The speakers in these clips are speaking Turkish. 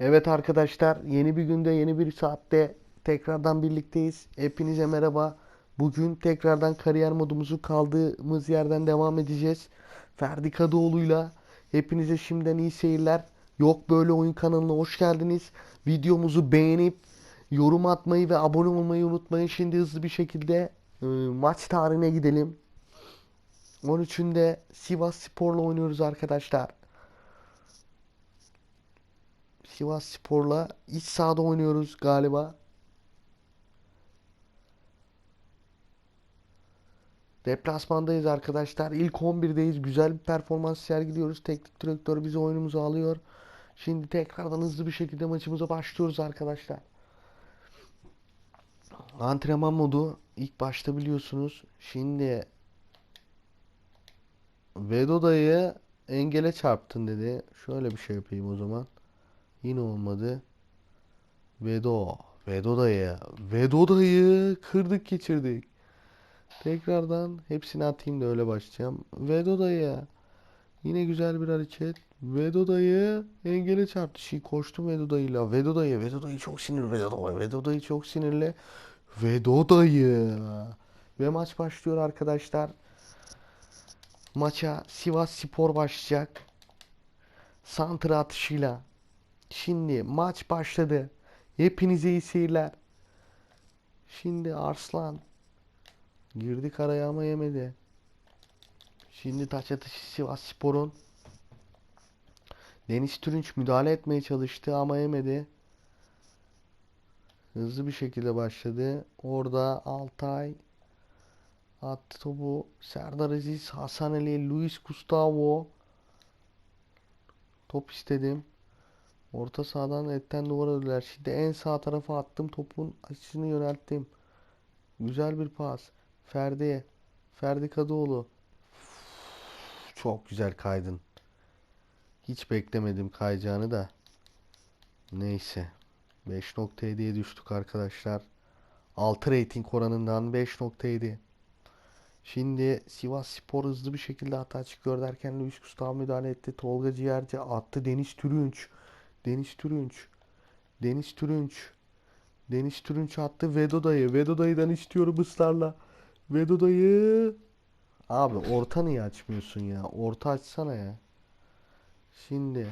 Evet arkadaşlar yeni bir günde yeni bir saatte tekrardan birlikteyiz. Hepinize merhaba. Bugün tekrardan kariyer modumuzu kaldığımız yerden devam edeceğiz. Ferdi Kadıoğlu'yla hepinize şimdiden iyi seyirler. Yok Böyle Oyun kanalına hoş geldiniz. Videomuzu beğenip yorum atmayı ve abone olmayı unutmayın. Şimdi hızlı bir şekilde e, maç tarihine gidelim. 13'ünde Sivas Spor'la oynuyoruz arkadaşlar. Sivas Spor'la iç sahada oynuyoruz galiba. Deplasmandayız arkadaşlar. İlk 11'deyiz. Güzel bir performans sergiliyoruz. Teknik direktör bizi oyunumuza alıyor. Şimdi tekrardan hızlı bir şekilde maçımıza başlıyoruz arkadaşlar. Antrenman modu ilk başta biliyorsunuz. Şimdi Vedoda'yı engele çarptın dedi. Şöyle bir şey yapayım o zaman. Yine olmadı. Vedo. Vedo dayı. Vedo dayı kırdık geçirdik. Tekrardan hepsini atayım da öyle başlayacağım. Vedo dayı. Yine güzel bir hareket. Vedo dayı engele çarptı. Şey koştum Vedo dayıyla. Vedo dayı. Vedo dayı çok sinirli. Vedo dayı. Vedo dayı çok sinirli. Vedo dayı. Ve maç başlıyor arkadaşlar. Maça Sivas Spor başlayacak. Santra atışıyla. Şimdi maç başladı. Hepinize iyi seyirler. Şimdi Arslan. Girdik araya ama yemedi. Şimdi taç atışı Sivas Spor'un. Deniz Türünç müdahale etmeye çalıştı ama yemedi. Hızlı bir şekilde başladı. Orada Altay attı topu. Serdar Aziz, Hasan Ali, Luis Gustavo. Top istedim. Orta sahadan etten duvara ördüler. Şimdi en sağ tarafa attım. Topun açısını yönelttim. Güzel bir pas. Ferdi. Ferdi Kadıoğlu. Çok güzel kaydın. Hiç beklemedim kayacağını da. Neyse. 5.7'ye düştük arkadaşlar. 6 rating oranından 5.7. Şimdi Sivas Spor hızlı bir şekilde hata çıkıyor derken Luis Gustavo müdahale etti. Tolga Ciğerci attı. Deniz Türünç. Deniz Türünç. Deniz Türünç. Deniz Türünç attı. Vedo dayı. Vedo dayıdan istiyorum ısrarla. Vedo dayı. Abi orta niye açmıyorsun ya? Orta açsana ya. Şimdi.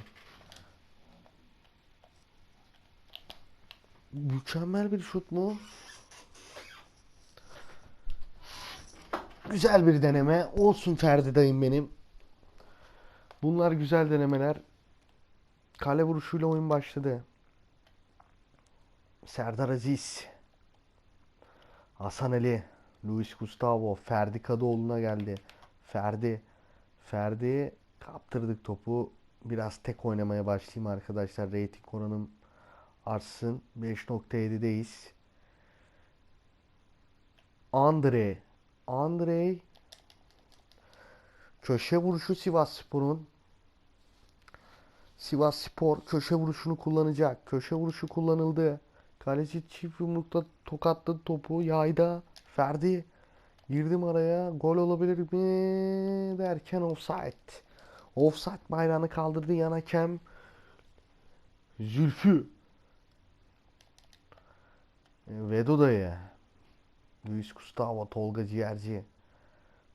Mükemmel bir şut mu? Güzel bir deneme. Olsun Ferdi dayım benim. Bunlar güzel denemeler. Kale vuruşuyla oyun başladı. Serdar Aziz. Hasan Ali. Luis Gustavo. Ferdi Kadıoğlu'na geldi. Ferdi. Ferdi kaptırdık topu. Biraz tek oynamaya başlayayım arkadaşlar. Rating oranım artsın. 5.7'deyiz. Andre. Andrei köşe vuruşu Sivas Spor'un Sivas Spor köşe vuruşunu kullanacak. Köşe vuruşu kullanıldı. Kaleci çift yumrukta tokatladı topu. Yayda Ferdi girdim araya. Gol olabilir mi derken offside. Offside bayrağını kaldırdı yan hakem. Zülfü. Vedo dayı. Luis Gustavo, Tolga Ciğerci.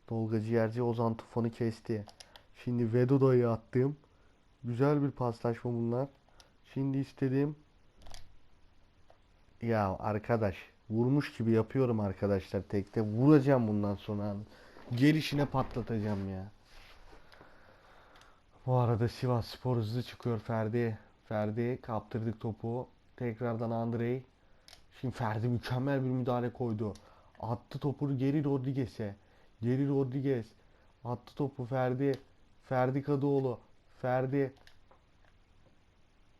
Tolga Ciğerci Ozan Tufan'ı kesti. Şimdi Vedoda'yı attım. Güzel bir paslaşma bunlar. Şimdi istedim. Ya arkadaş vurmuş gibi yapıyorum arkadaşlar tekte. Vuracağım bundan sonra. Gelişine patlatacağım ya. Bu arada Sivas Spor hızlı çıkıyor Ferdi. Ferdi kaptırdık topu. Tekrardan Andrei. Şimdi Ferdi mükemmel bir müdahale koydu. Attı topu geri Rodriguez'e. Geri Rodriguez. Attı topu Ferdi. Ferdi Kadıoğlu. Ferdi.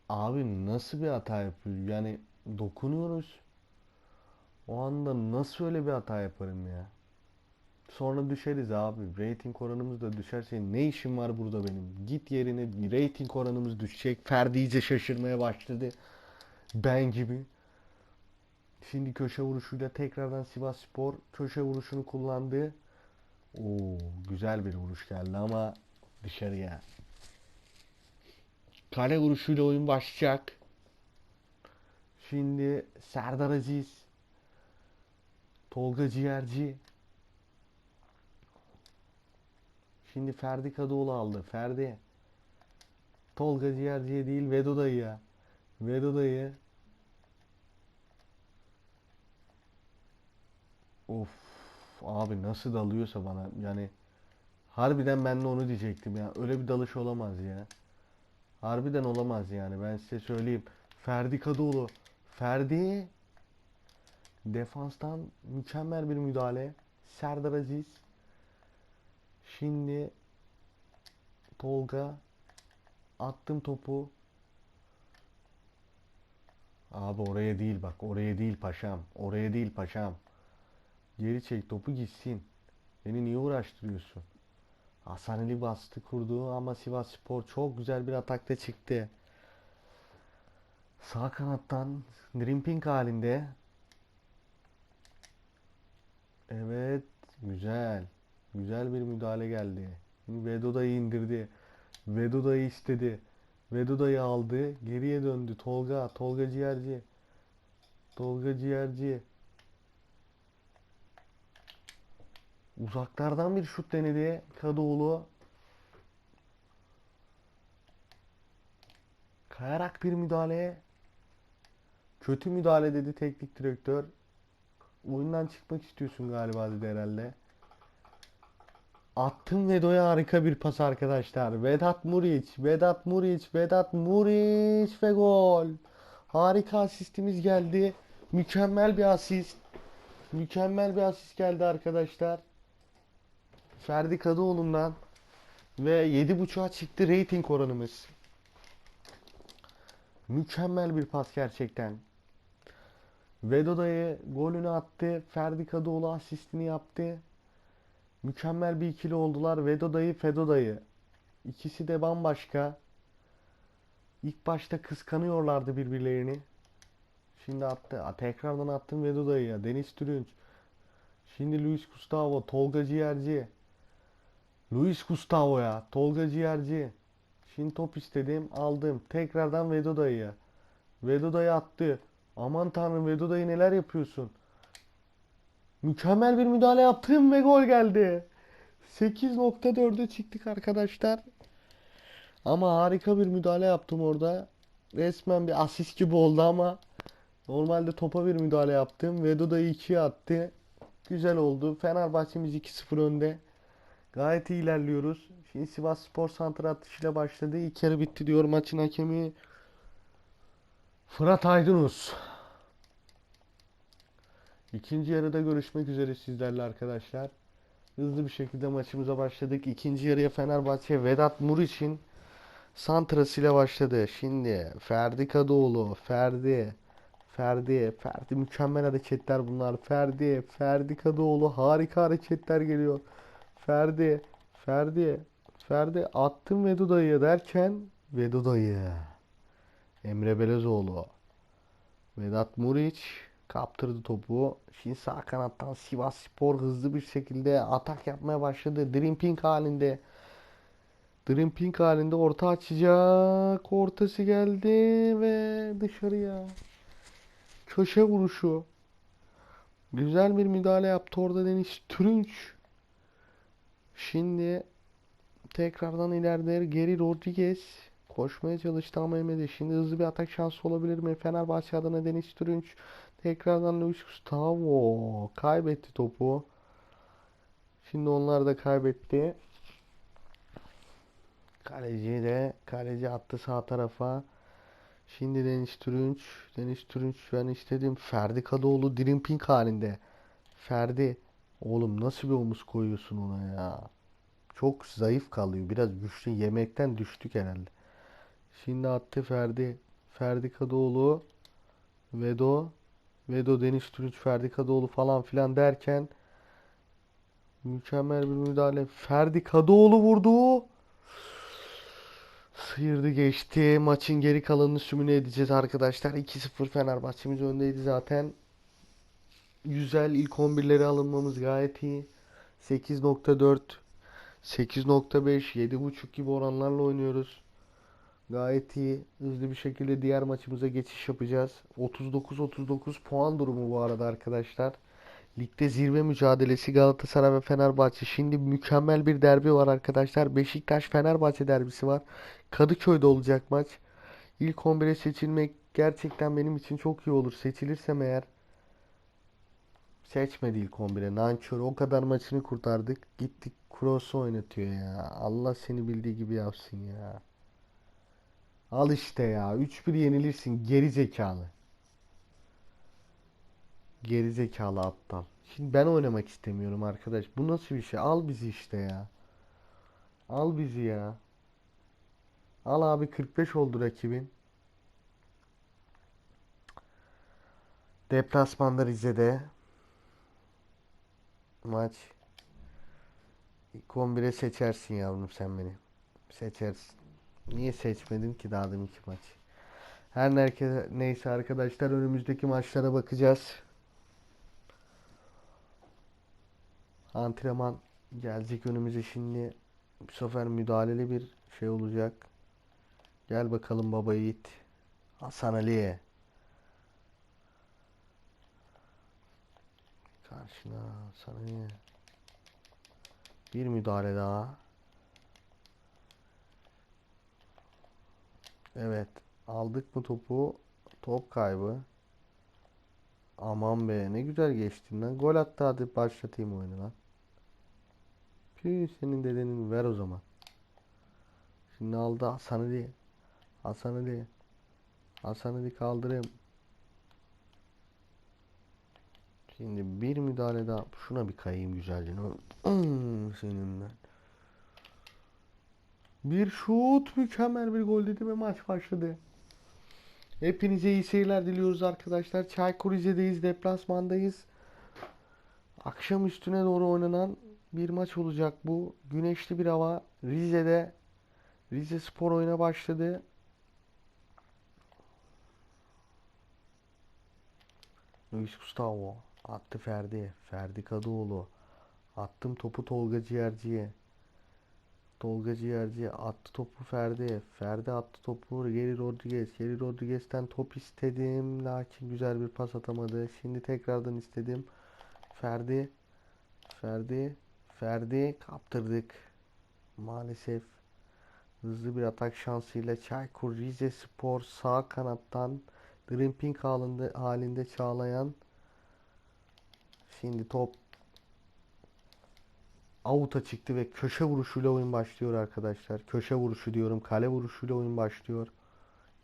Abi nasıl bir hata yapıyor? Yani dokunuyoruz. O anda nasıl öyle bir hata yaparım ya? Sonra düşeriz abi. Rating oranımız da düşerse ne işim var burada benim? Git yerine rating oranımız düşecek. Ferdi iyice şaşırmaya başladı. Ben gibi. Şimdi köşe vuruşuyla tekrardan Sivas Spor köşe vuruşunu kullandı. Oo, güzel bir vuruş geldi ama dışarıya. Kale vuruşuyla oyun başlayacak. Şimdi Serdar Aziz. Tolga Ciğerci. Şimdi Ferdi Kadıoğlu aldı. Ferdi. Tolga Ciğerci'ye değil Vedo dayıya. Vedo dayı. Of abi nasıl dalıyorsa bana yani harbiden ben de onu diyecektim ya. Öyle bir dalış olamaz ya. Harbiden olamaz yani ben size söyleyeyim. Ferdi Kadıoğlu. Ferdi defanstan mükemmel bir müdahale. Serdar Aziz. Şimdi Tolga attım topu. Abi oraya değil bak oraya değil paşam. Oraya değil paşam. Geri çek topu gitsin. Beni niye uğraştırıyorsun? Hasan Ali bastı kurdu ama Sivasspor çok güzel bir atakta çıktı. Sağ kanattan drimping halinde. Evet, güzel. Güzel bir müdahale geldi. Vedoda'yı indirdi. Vedoda'yı istedi. Vedoda'yı aldı. Geriye döndü. Tolga, Tolga Ciğerci. Tolga Ciğerci. Uzaklardan bir şut denedi Kadıoğlu. Kayarak bir müdahale. Kötü müdahale dedi teknik direktör. Oyundan çıkmak istiyorsun galiba dedi herhalde. Attım Vedo'ya harika bir pas arkadaşlar. Vedat Muriç, Vedat Muriç, Vedat Muriç ve gol. Harika asistimiz geldi. Mükemmel bir asist. Mükemmel bir asist geldi arkadaşlar. Ferdi Kadıoğlu'ndan ve 7.5'a çıktı rating oranımız. Mükemmel bir pas gerçekten. Vedoda'yı golünü attı. Ferdi Kadıoğlu asistini yaptı. Mükemmel bir ikili oldular. Vedoda'yı, Fedoda'yı. İkisi de bambaşka. İlk başta kıskanıyorlardı birbirlerini. Şimdi attı. Aa, Tekrardan attım Vedoda'yı ya. Deniz Türünç. Şimdi Luis Gustavo, Tolga Ciğerci. Luis Gustavo ya, Tolga Ciğerci. Şimdi top istedim, aldım. Tekrardan Vedoda'ya. Vedoda'ya attı. Aman tanrım Vedoda'yı neler yapıyorsun? Mükemmel bir müdahale yaptım ve gol geldi. 8.4'e çıktık arkadaşlar. Ama harika bir müdahale yaptım orada. Resmen bir asist gibi oldu ama normalde topa bir müdahale yaptım. Vedoda'yı 2'ye attı. Güzel oldu. Fenerbahçe'miz 2-0 önde. Gayet iyi ilerliyoruz. Şimdi Sivas Spor santra atışıyla başladı. İlk yarı bitti diyor maçın hakemi. Fırat Aydınus. İkinci yarıda görüşmek üzere sizlerle arkadaşlar. Hızlı bir şekilde maçımıza başladık. İkinci yarıya Fenerbahçe Vedat Muriç'in santrasıyla başladı. Şimdi Ferdi Kadıoğlu, Ferdi, Ferdi, Ferdi mükemmel hareketler bunlar. Ferdi, Ferdi Kadıoğlu harika hareketler geliyor. Ferdi, Ferdi, Ferdi attım Veduda'yı derken Veduda'yı Emre Belezoğlu Vedat Muriç kaptırdı topu. Şimdi sağ kanattan Sivas Spor hızlı bir şekilde atak yapmaya başladı. Drimping halinde. Drimping halinde orta açacak. Ortası geldi ve dışarıya. Köşe vuruşu. Güzel bir müdahale yaptı orada Deniz Türünç. Şimdi tekrardan ileride Geri Rodriguez koşmaya çalıştı ama yemedi. Şimdi hızlı bir atak şansı olabilir mi? Fenerbahçe adına Deniz Türünç tekrardan Luis Gustavo kaybetti topu. Şimdi onlar da kaybetti. Kaleci de kaleci attı sağ tarafa. Şimdi Deniz Türünç. Deniz Türünç ben istedim. Ferdi Kadıoğlu drimping halinde. Ferdi Oğlum nasıl bir omuz koyuyorsun ona ya? Çok zayıf kalıyor. Biraz güçlü. Yemekten düştük herhalde. Şimdi attı Ferdi. Ferdi Kadıoğlu. Vedo. Vedo Deniz Türüç Ferdi Kadıoğlu falan filan derken mükemmel bir müdahale. Ferdi Kadıoğlu vurdu. Sıyırdı geçti. Maçın geri kalanını sümüne edeceğiz arkadaşlar. 2-0 Fenerbahçe'miz öndeydi zaten. Güzel ilk 11'leri alınmamız gayet iyi. 8.4 8.5 7.5 gibi oranlarla oynuyoruz. Gayet iyi. Hızlı bir şekilde diğer maçımıza geçiş yapacağız. 39-39 puan durumu bu arada arkadaşlar. Ligde zirve mücadelesi Galatasaray ve Fenerbahçe. Şimdi mükemmel bir derbi var arkadaşlar. Beşiktaş-Fenerbahçe derbisi var. Kadıköy'de olacak maç. İlk 11'e seçilmek gerçekten benim için çok iyi olur. Seçilirsem eğer seçmedi ilk 11'e. Nankör o kadar maçını kurtardık. Gittik Kroos'u oynatıyor ya. Allah seni bildiği gibi yapsın ya. Al işte ya. 3-1 yenilirsin. Geri zekalı. Geri zekalı aptal. Şimdi ben oynamak istemiyorum arkadaş. Bu nasıl bir şey? Al bizi işte ya. Al bizi ya. Al abi 45 oldu rakibin. Deplasmanda Rize'de maç. İlk 11'e seçersin yavrum sen beni. Seçersin. Niye seçmedin ki daha deminki maç? Her neyse, neyse arkadaşlar önümüzdeki maçlara bakacağız. Antrenman gelecek önümüze şimdi. Bu sefer müdahaleli bir şey olacak. Gel bakalım baba yiğit. Hasan Ali. Karşına Hasan Ali. Bir müdahale daha. Evet. Aldık mı topu? Top kaybı. Aman be ne güzel geçtin lan. Gol attı hadi başlatayım oyunu lan. Püh senin dedenin ver o zaman. Şimdi aldı Hasan Ali. Hasan Ali. Hasan Ali kaldırayım. Şimdi bir müdahale daha. Şuna bir kayayım güzelce. Senin ben. Bir şut mükemmel bir gol dedi ve maç başladı. Hepinize iyi seyirler diliyoruz arkadaşlar. Çaykur Rize'deyiz, deplasmandayız. Akşam üstüne doğru oynanan bir maç olacak bu. Güneşli bir hava. Rize'de Rize Spor oyuna başladı. Luis Gustavo attı Ferdi. Ferdi Kadıoğlu. Attım topu Tolga Ciğerci'ye. Tolga Ciğerci attı topu Ferdi. Ferdi attı topu Geri Rodriguez. Geri Rodriguez'ten top istedim. Lakin güzel bir pas atamadı. Şimdi tekrardan istedim. Ferdi. Ferdi. Ferdi kaptırdık. Maalesef hızlı bir atak şansıyla Çaykur Rizespor sağ kanattan dribbling halinde, halinde Çağlayan. Şimdi top Out'a çıktı ve köşe vuruşuyla oyun başlıyor arkadaşlar. Köşe vuruşu diyorum. Kale vuruşuyla oyun başlıyor.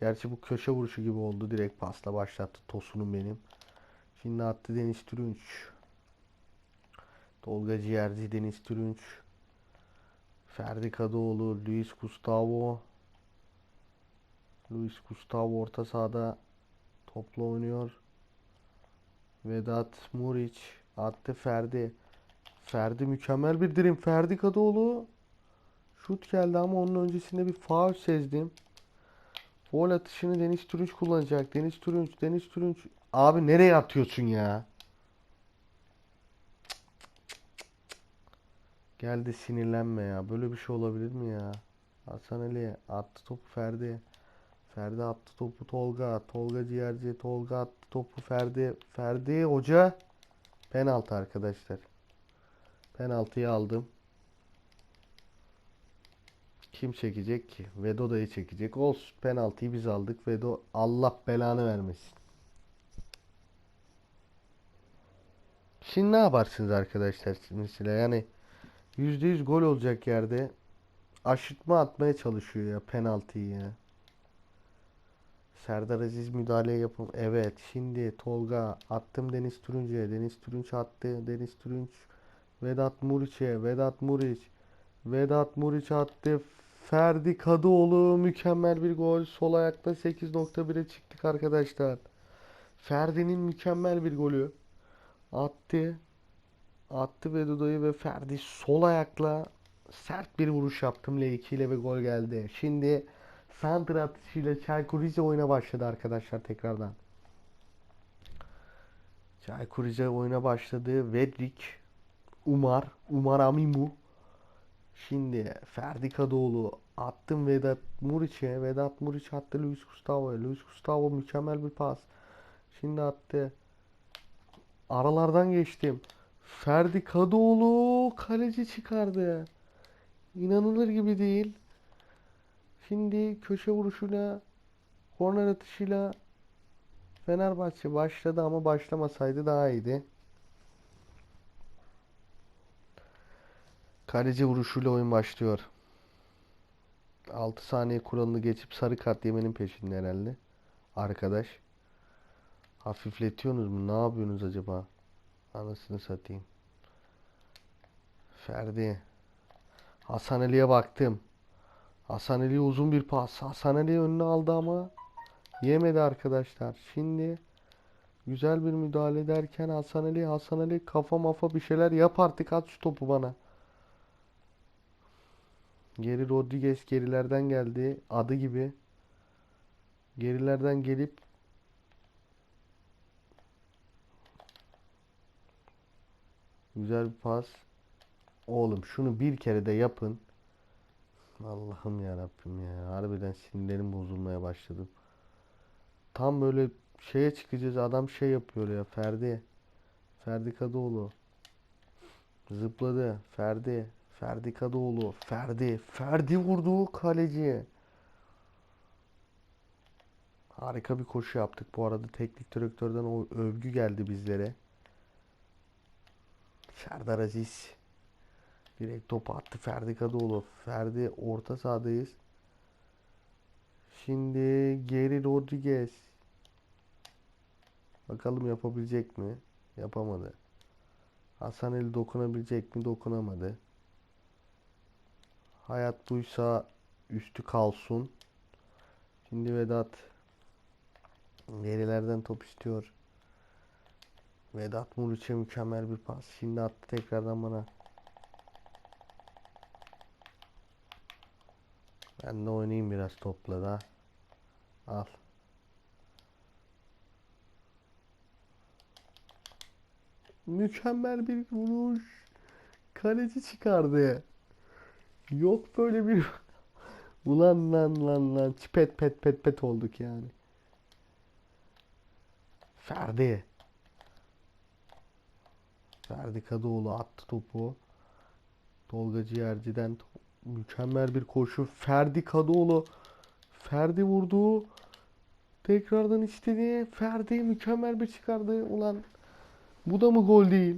Gerçi bu köşe vuruşu gibi oldu. Direkt pasla başlattı Tosun'um benim. Şimdi attı Deniz Türünç. Tolga Ciğerci, Deniz Türünç. Ferdi Kadıoğlu, Luis Gustavo. Luis Gustavo orta sahada topla oynuyor. Vedat Muriç attı Ferdi. Ferdi mükemmel bir dirim. Ferdi Kadıoğlu şut geldi ama onun öncesinde bir faul sezdim. Gol atışını Deniz Türünç kullanacak. Deniz Türünç, Deniz Türünç. Abi nereye atıyorsun ya? Gel de sinirlenme ya. Böyle bir şey olabilir mi ya? Hasan Ali attı topu Ferdi. Ferdi attı topu Tolga. Tolga ciğerci. Tolga attı topu Ferdi. Ferdi hoca. Penaltı arkadaşlar. Penaltıyı aldım. Kim çekecek ki? Vedo dayı çekecek. Olsun. Penaltıyı biz aldık. Vedo Allah belanı vermesin. Şimdi ne yaparsınız arkadaşlar mesela yani %100 gol olacak yerde aşırtma atmaya çalışıyor ya penaltıyı ya. Serdar Aziz müdahale yapım. Evet şimdi Tolga attım Deniz Türünç'e. Deniz Türünç attı. Deniz Türünç Vedat Muriç'e. Vedat Muriç. Vedat Muriç attı. Ferdi Kadıoğlu mükemmel bir gol. Sol ayakta 8.1'e çıktık arkadaşlar. Ferdi'nin mükemmel bir golü. Attı. Attı Vedo'yu ve Ferdi sol ayakla sert bir vuruş yaptım L2 ile ve gol geldi. Şimdi santra atışıyla Çaykur Rize oyuna başladı arkadaşlar tekrardan. Çaykur Rize oyuna başladı. Vedrik, Umar, Umar Amimu. Şimdi Ferdi Kadıoğlu Attım Vedat Muriç'e. Vedat Muriç attı Luis Gustavo'ya. Luis Gustavo mükemmel bir pas. Şimdi attı. Aralardan geçtim. Ferdi Kadıoğlu kaleci çıkardı. İnanılır gibi değil. Şimdi köşe vuruşuyla korner atışıyla Fenerbahçe başladı ama başlamasaydı daha iyiydi. Kaleci vuruşuyla oyun başlıyor. 6 saniye kuralını geçip sarı kart yemenin peşinde herhalde. Arkadaş. Hafifletiyorsunuz mu? Ne yapıyorsunuz acaba? Anasını satayım. Ferdi. Hasan Ali'ye baktım. Hasan Ali uzun bir pas. Hasan Ali önüne aldı ama yemedi arkadaşlar. Şimdi güzel bir müdahale ederken Hasan Ali Hasan Ali kafa mafa bir şeyler yap artık at şu topu bana. Geri Rodriguez gerilerden geldi. Adı gibi. Gerilerden gelip güzel bir pas. Oğlum şunu bir kere de yapın. Allah'ım ya Rabbim ya. Harbiden sinirlerim bozulmaya başladı. Tam böyle şeye çıkacağız. Adam şey yapıyor ya. Ferdi. Ferdi Kadıoğlu. Zıpladı. Ferdi. Ferdi Kadıoğlu. Ferdi. Ferdi vurdu kaleci. Harika bir koşu yaptık. Bu arada teknik direktörden o övgü geldi bizlere. Serdar Aziz. Direkt topu attı Ferdi Kadıoğlu. Ferdi orta sahadayız. Şimdi Geri Rodriguez. Bakalım yapabilecek mi? Yapamadı. Hasan Ali dokunabilecek mi? Dokunamadı. Hayat buysa üstü kalsın. Şimdi Vedat gerilerden top istiyor. Vedat Muriç'e mükemmel bir pas. Şimdi attı tekrardan bana. Ben de oynayayım biraz topla da. Al. Mükemmel bir vuruş. Kaleci çıkardı. Yok böyle bir Ulan lan lan lan çipet pet pet pet olduk yani. Ferdi. Ferdi Kadıoğlu attı topu. Tolga Ciğerci'den mükemmel bir koşu. Ferdi Kadıoğlu. Ferdi vurdu. Tekrardan istedi. Ferdi mükemmel bir çıkardı. Ulan bu da mı gol değil?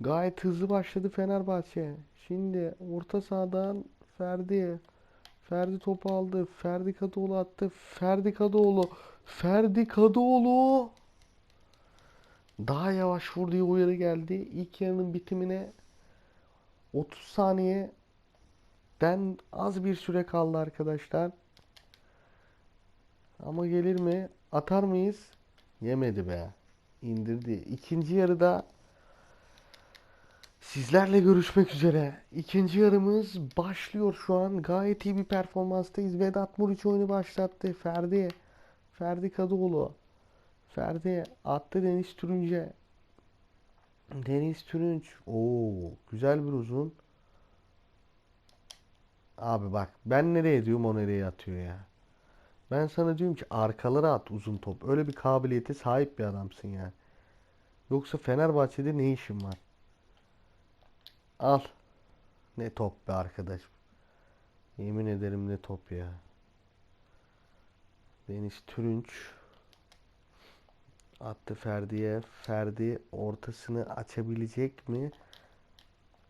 Gayet hızlı başladı Fenerbahçe. Şimdi orta sahadan Ferdi. Ferdi topu aldı. Ferdi Kadıoğlu attı. Ferdi Kadıoğlu. Ferdi Kadıoğlu. Daha yavaş vur uyarı geldi. İlk yarının bitimine 30 saniyeden az bir süre kaldı arkadaşlar. Ama gelir mi? Atar mıyız? Yemedi be. İndirdi. İkinci yarıda sizlerle görüşmek üzere. İkinci yarımız başlıyor şu an. Gayet iyi bir performanstayız. Vedat Muriç oyunu başlattı. Ferdi. Ferdi Kadıoğlu. Ferdi attı Deniz Türünce. Deniz Türünç. Oo, güzel bir uzun. Abi bak ben nereye diyorum o nereye atıyor ya. Ben sana diyorum ki arkalara at uzun top. Öyle bir kabiliyete sahip bir adamsın yani. Yoksa Fenerbahçe'de ne işin var? Al. Ne top be arkadaş. Yemin ederim ne top ya. Deniz Türünç attı Ferdi'ye. Ferdi ortasını açabilecek mi?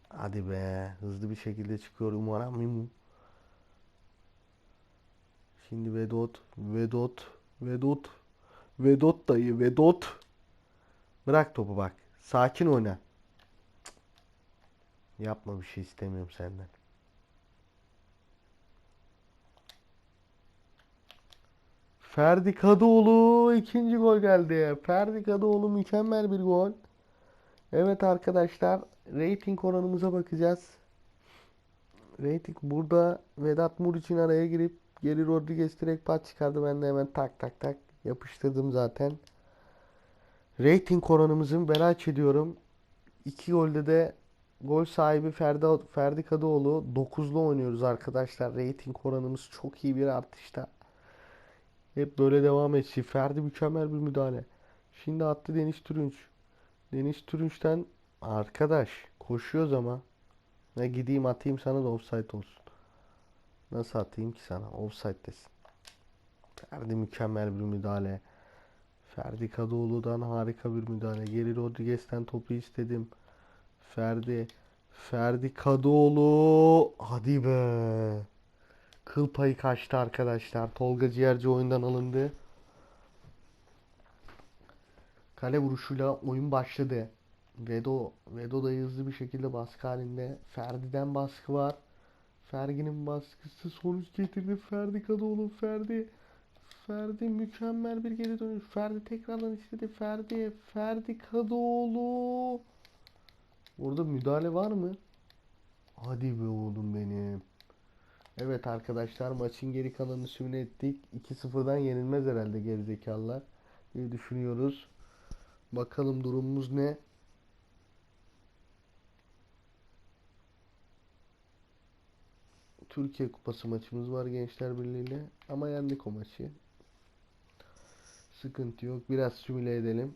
Hadi be. Hızlı bir şekilde çıkıyor umarım. Şimdi Vedot, Vedot, Vedot, Vedot dayı, Vedot. Bırak topu bak. Sakin oyna. Yapma bir şey istemiyorum senden. Ferdi Kadıoğlu ikinci gol geldi. Ferdi Kadıoğlu mükemmel bir gol. Evet arkadaşlar rating oranımıza bakacağız. Rating burada Vedat Muriç'in araya girip geri Rodriguez direkt pat çıkardı. Ben de hemen tak tak tak yapıştırdım zaten. Rating oranımızı merak ediyorum. İki golde de Gol sahibi Ferdi, Ferdi Kadıoğlu 9'lu oynuyoruz arkadaşlar. Rating oranımız çok iyi bir artışta. Hep böyle devam etsin. Ferdi mükemmel bir müdahale. Şimdi attı Deniz Türünç. Deniz Türünç'ten arkadaş koşuyoruz ama. Ne gideyim atayım sana da offside olsun. Nasıl atayım ki sana? Offside'desin. Ferdi mükemmel bir müdahale. Ferdi Kadıoğlu'dan harika bir müdahale. Geri Rodriguez'ten topu istedim. Ferdi. Ferdi Kadıoğlu. Hadi be. Kıl payı kaçtı arkadaşlar. Tolga Ciğerci oyundan alındı. Kale vuruşuyla oyun başladı. Vedo, Vedo da hızlı bir şekilde baskı halinde. Ferdi'den baskı var. Fergi'nin baskısı sonuç getirdi. Ferdi Kadıoğlu, Ferdi. Ferdi mükemmel bir geri dönüş. Ferdi tekrardan istedi. Ferdi, Ferdi Kadıoğlu. Orada müdahale var mı? Hadi be oğlum benim. Evet arkadaşlar maçın geri kalanını simüle ettik. 2-0'dan yenilmez herhalde gerizekalılar diye düşünüyoruz. Bakalım durumumuz ne? Türkiye Kupası maçımız var Gençler Birliği ile ama yendik o maçı. Sıkıntı yok. Biraz simüle edelim.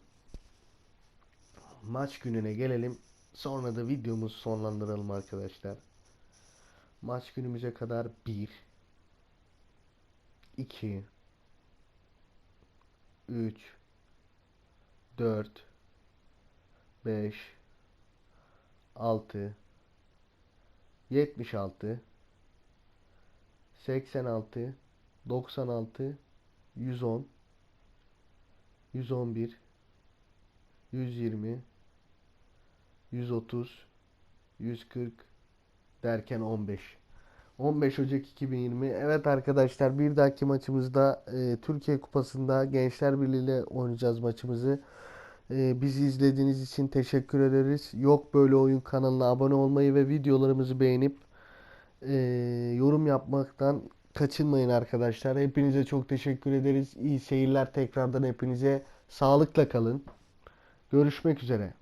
Maç gününe gelelim. Sonra da videomuzu sonlandıralım arkadaşlar. Maç günümüze kadar 1 2 3 4 5 6 76 86 96 110 111 120 130 140 derken 15 15 Ocak 2020 Evet arkadaşlar bir dahaki maçımızda e, Türkiye Kupası'nda Gençler Birliği ile oynayacağız maçımızı. E, bizi izlediğiniz için teşekkür ederiz. Yok böyle oyun kanalına abone olmayı ve videolarımızı beğenip e, yorum yapmaktan kaçınmayın arkadaşlar. Hepinize çok teşekkür ederiz. İyi seyirler tekrardan hepinize. Sağlıkla kalın. Görüşmek üzere.